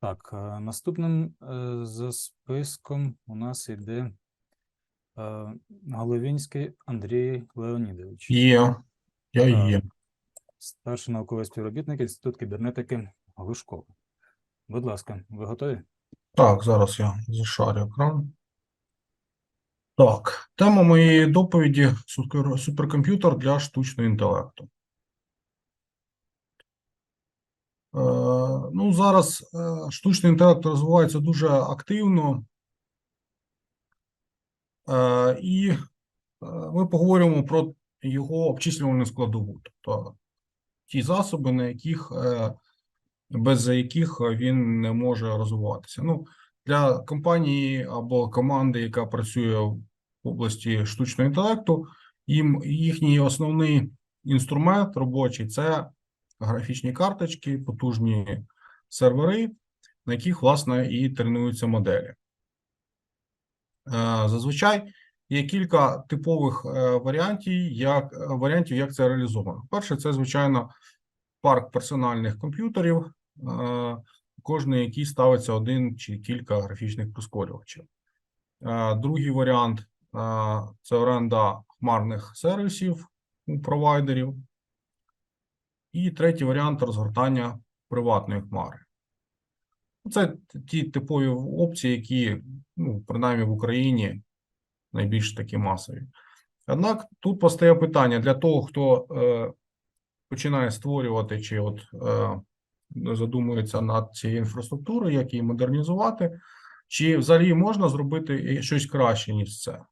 Так, е, наступним е, за списком у нас йде е, Головінський Андрій Леонідович, Є, я є. старший науковий співробітник Інститут кібернетики Глушкова. Будь ласка, ви готові? Так, зараз я зашарю екран. Так, тема моєї доповіді суперкомп'ютер для штучного інтелекту. Е, ну, зараз е, штучний інтелект розвивається дуже активно. Е, і е, ми поговоримо про його обчислювальну складову, тобто ті засоби, на яких, без яких він не може розвиватися. Ну, для компанії або команди, яка працює в області штучного інтелекту, їм їхній основний інструмент робочий це графічні карточки, потужні сервери, на яких, власне, і тренуються моделі. Е, Зазвичай є кілька типових е, варіантів, як, е, варіантів, як це реалізовано. Перше, це, звичайно, парк персональних комп'ютерів, кожний який ставиться один чи кілька графічних прискорювачів. Другий варіант це оренда хмарних сервісів у провайдерів. І третій варіант розгортання приватної хмари. Це ті типові опції, які, ну, принаймні в Україні найбільш такі масові. Однак тут постає питання для того, хто е, починає створювати чи от е, задумується над цією інфраструктурою, як її модернізувати, чи взагалі можна зробити щось краще, ніж це,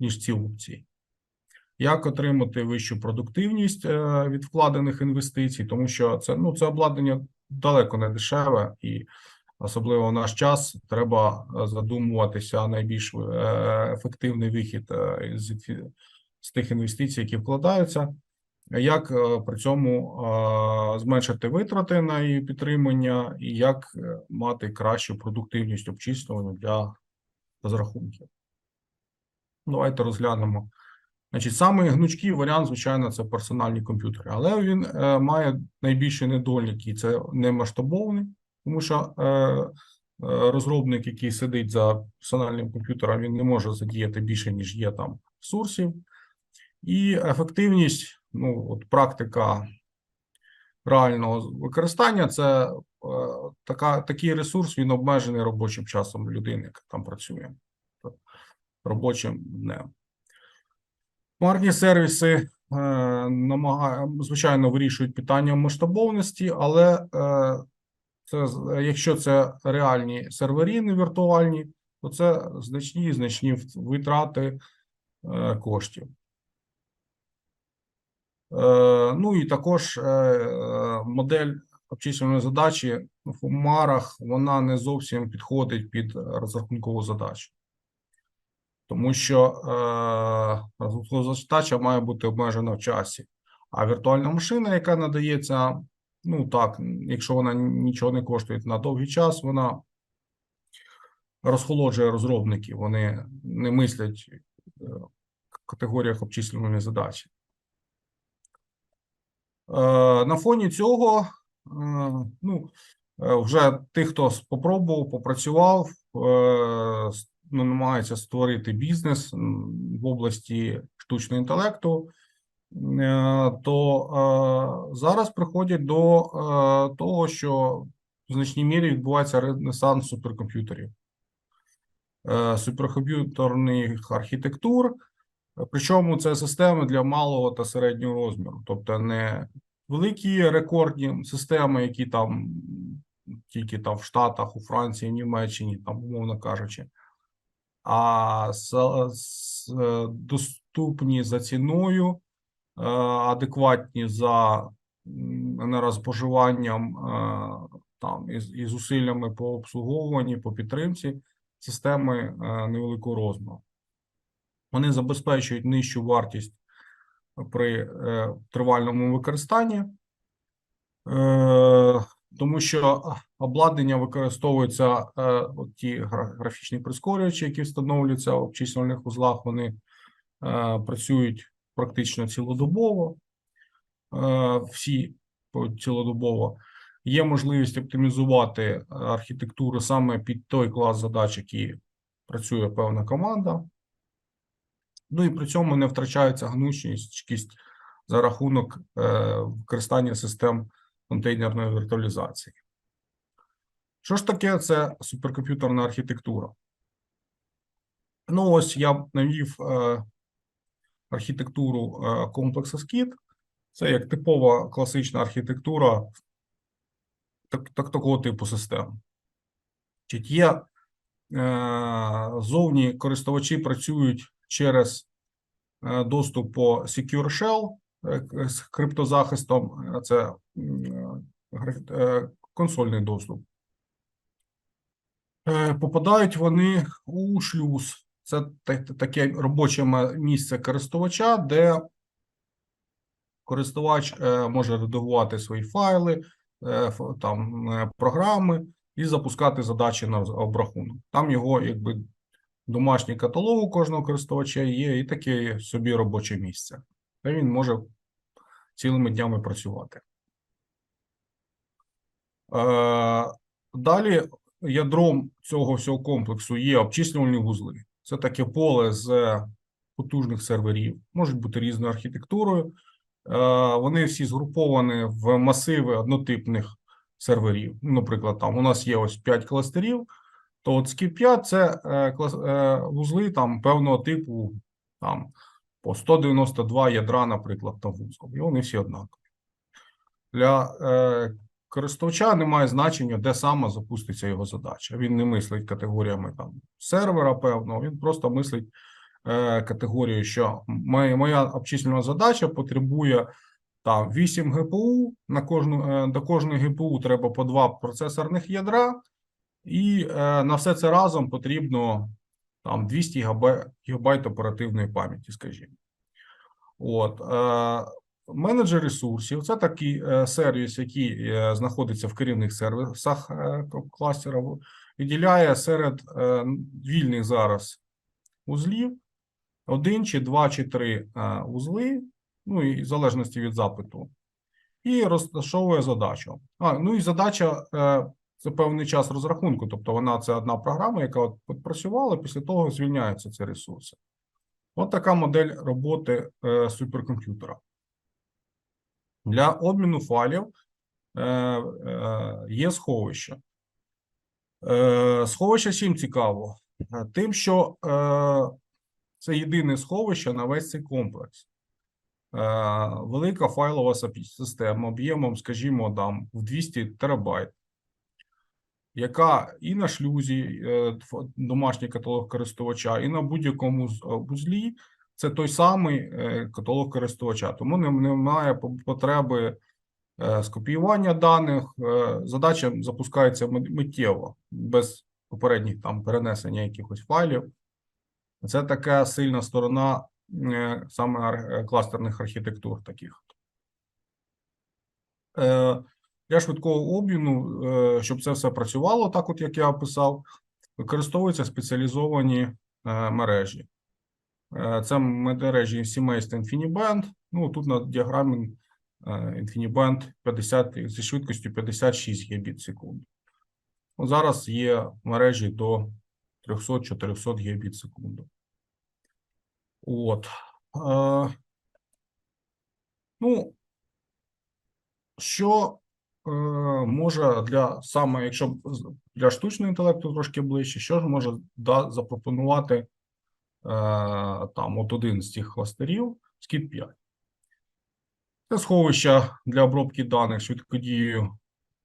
ніж ці опції. Як отримати вищу продуктивність е, від вкладених інвестицій, тому що це, ну, це обладнання далеко не дешеве, і особливо в наш час треба е, задумуватися найбільш е, ефективний вихід е, з, з тих інвестицій, які вкладаються, як при цьому зменшити витрати на її підтримання, і як мати кращу продуктивність обчислювання для розрахунків. Давайте розглянемо. Значить, самий гнучкий варіант, звичайно, це персональні комп'ютери, але він е, має найбільші недоліки, це не масштабований, тому що е, е, розробник, який сидить за персональним комп'ютером, він не може задіяти більше, ніж є там ресурсів. І ефективність, ну, от практика реального використання це е, така, такий ресурс, він обмежений робочим часом людини, яка там працює тобто робочим днем. Хмарні сервіси е, звичайно вирішують питання масштабованості, але е, це, якщо це реальні сервери, не віртуальні, то це значні значні витрати е, коштів. Ну і також модель обчислювальної задачі в Умарах вона не зовсім підходить під розрахункову задачу. Тому що е, задача має бути обмежена в часі. А віртуальна машина, яка надається, ну так, якщо вона нічого не коштує на довгий час, вона розхолоджує розробників, вони не мислять е, в категоріях обчислювальної задачі. Е, На фоні цього, е, ну, вже тих, хто спробував, попрацював, намагається створити бізнес в області штучного інтелекту, е, то е, зараз приходять до е, того, що в значній мірі відбувається ренесанс суперкомп'ютерів, суперкомп'ютерних архітектур. Причому це системи для малого та середнього розміру, тобто не великі рекордні системи, які там тільки там в Штатах, у Франції, Німеччині, там, умовно кажучи, а е, доступні за ціною, е, адекватні за енергоспоживанням е, там і, зусиллями по обслуговуванні, по підтримці системи невеликого розміру. Вони забезпечують нижчу вартість при тривальному використанні, тому що обладнання використовується е, ті графічні прискорювачі, які встановлюються в обчислювальних узлах, вони е, працюють практично цілодобово, е, всі цілодобово. Є можливість оптимізувати е, архітектуру саме під той клас задач, який працює певна команда. Ну і при цьому не втрачається гнучкість за рахунок е, використання систем контейнерної віртуалізації. Що ж таке це суперкомп'ютерна архітектура? Ну, ось я навів е, архітектуру е, комплексу SKID. Це як типова класична архітектура так, так, такого типу систем. Значить, є е, зовні користувачі працюють через е, доступ по Secure Shell з криптозахистом. Е, Це е, е, консольний доступ. Е, Попадають вони у шлюз. Це та- та- таке робоче місце користувача, де користувач е, може редагувати свої файли, е, там е, програми і запускати задачі на обрахунок. Там його якби домашній каталог у кожного користувача є, і таке собі робоче місце. Де він може цілими днями працювати. Е, Далі ядром цього всього комплексу є обчислювальні вузли. Це таке поле з потужних серверів, можуть бути різною архітектурою. Е, Вони всі згруповані в масиви однотипних серверів. Наприклад, там у нас є ось 5 кластерів, то от скіп 5 це е, вузли там певного типу, там по 192 ядра, наприклад, на вузол. І вони всі однакові. Для е, користувача немає значення, де саме запуститься його задача. Він не мислить категоріями там сервера певного, він просто мислить е, категорією, що моя, моя обчислювальна задача потребує там 8 ГПУ, на кожну, е, до кожної ГПУ треба по два процесорних ядра, і е, на все це разом потрібно там 200 ГБ, гігабайт оперативної пам'яті, скажімо. От, е, менеджер ресурсів це такий е, сервіс, який е, знаходиться в керівних сервісах кластера, виділяє серед вільних зараз узлів один чи два чи три узли, ну і в залежності від запиту, і розташовує задачу. А, ну і задача це певний час розрахунку, тобто вона це одна програма, яка от працювала, після того звільняються ці ресурси. От така модель роботи е, суперкомп'ютера. Для обміну файлів е, е, є сховище. Е, сховище чим цікаво? Е, Тим, що е, це єдине сховище на весь цей комплекс. Е, велика файлова система об'ємом, скажімо, там в 200 терабайт, яка і на шлюзі е, домашній каталог користувача, і на будь-якому е, вузлі це той самий е, каталог користувача. Тому немає потреби скопіювання даних. Задача запускається миттєво, без попередніх там перенесення якихось файлів. Це така сильна сторона саме кластерних архітектур таких. Для швидкого обміну, е, щоб це все працювало, так от як я описав, використовуються спеціалізовані е, мережі. Е, Це мережі сімейства InfiniBand. Ну, тут на діаграмі InfiniBand 50, зі швидкістю 56 Гбіт секунду. Зараз є мережі до 300-400 Гбіт секунду. От. Ну, що може для саме, якщо для штучного інтелекту трошки ближче, що ж може да, запропонувати е, там от один з цих кластерів скіт 5. Це сховище для обробки даних швидкодією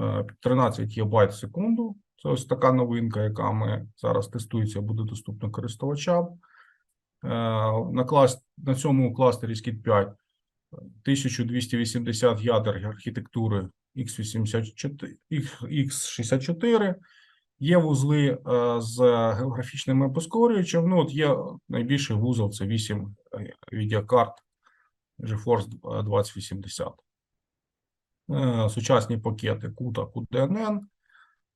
е, 13 ГБ в секунду. Це ось така новинка, яка ми зараз тестується, буде доступна користувачам. Е, На, клас, на цьому кластері skit 5 1280 ядер архітектури x84, x64. Є вузли е, з географічними прискорювачем. Ну, от є найбільший вузол це 8 е, відеокарт GeForce 2080. Е, Сучасні пакети CUDA,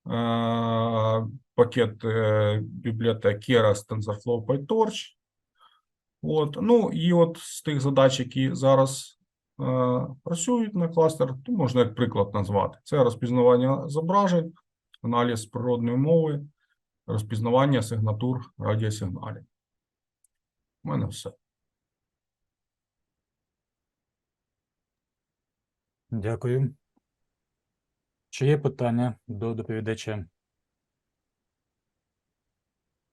е, пакет е, бібліотек Keras, TensorFlow, PyTorch. От, ну і от з тих задач, які зараз працюють на кластер, то можна як приклад назвати. Це розпізнавання зображень, аналіз природної мови, розпізнавання сигнатур радіосигналів. У мене все. Дякую. Чи є питання до доповідача?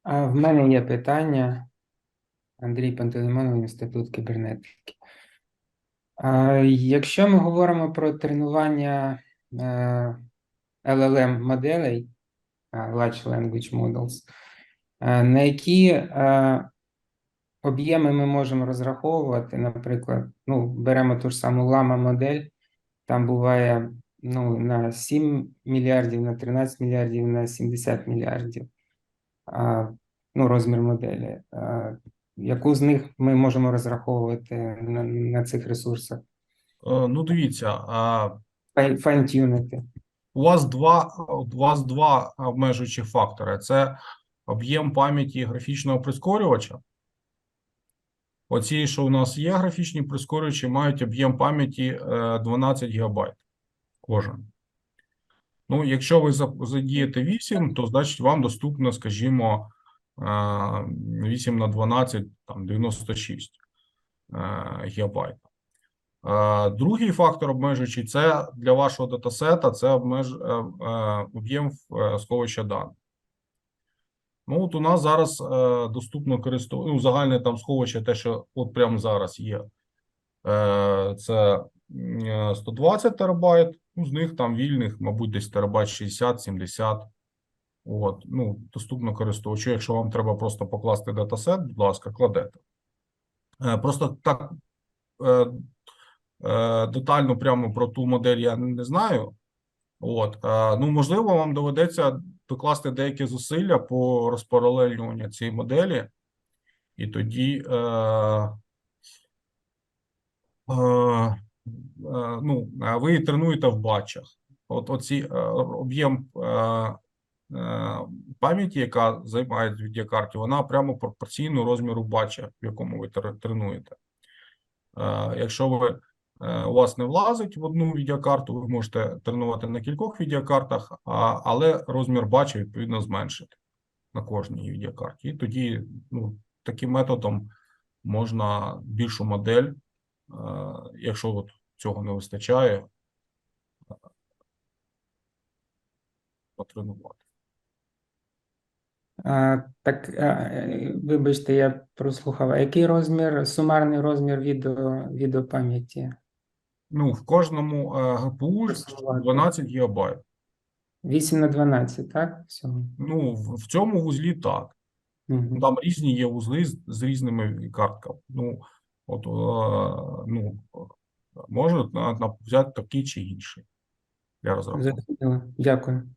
А в мене є питання. Андрій Пантелеймонов, Інститут кібернетики. Якщо ми говоримо про тренування е, LLM моделей, а, Large Language Models, е, на які е, об'єми ми можемо розраховувати, наприклад, ну, беремо ту ж саму Llama модель, там буває ну, на 7 мільярдів, на 13 мільярдів, на 70 мільярдів. Ну, розмір моделі. Яку з них ми можемо розраховувати на, на цих ресурсах? Е, Ну, дивіться, Файн-тюнити. у вас два, у вас два обмежуючі фактори: це об'єм пам'яті графічного прискорювача. Оці, що у нас є графічні прискорювачі, мають об'єм пам'яті е, 12 ГБ кожен. Ну, якщо ви задієте 8, то значить вам доступно, скажімо, е, 8 на 12, там 96 ГБ. Е, Другий фактор обмежуючий це для вашого датасета, це обмеж... е, е, об'єм е, сховища даних. Ну, от у нас зараз е, доступно користувати, ну, загальне там сховище, те, що от прямо зараз є, е, це е, 120 терабайт, ну, з них там вільних, мабуть, десь терабайт 60-70. От, ну, доступно користувачу. Якщо вам треба просто покласти датасет, будь ласка, кладете. Е, Просто так е, е, детально прямо про ту модель я не знаю. От, ну, можливо, вам доведеться докласти деякі зусилля по розпаралелюванню цієї моделі, і тоді е, е, ну, ви тренуєте в батчах. От оці об'єм пам'яті, яка займає відеокарті, вона прямо пропорційно розміру батча, в якому ви тренуєте. Е, Якщо ви е, у вас не влазить в одну відеокарту, ви можете тренувати на кількох відеокартах, але розмір бачу відповідно зменшити на кожній відеокарті. І тоді ну, таким методом можна більшу модель, е, якщо от цього не вистачає, е, потренувати. Так, е, вибачте, я прослухав. А який розмір, сумарний розмір відео, відеопам'яті? Ну, в кожному е, ГПУ 12 ГБ. 8 на 12, так? Всього. Ну, в, в цьому вузлі так. Ну, Там різні є вузли з, з різними картками. Ну, от, е, ну, можна на, на, взяти такий чи інший розрахунку. Зрозуміло. Дякую.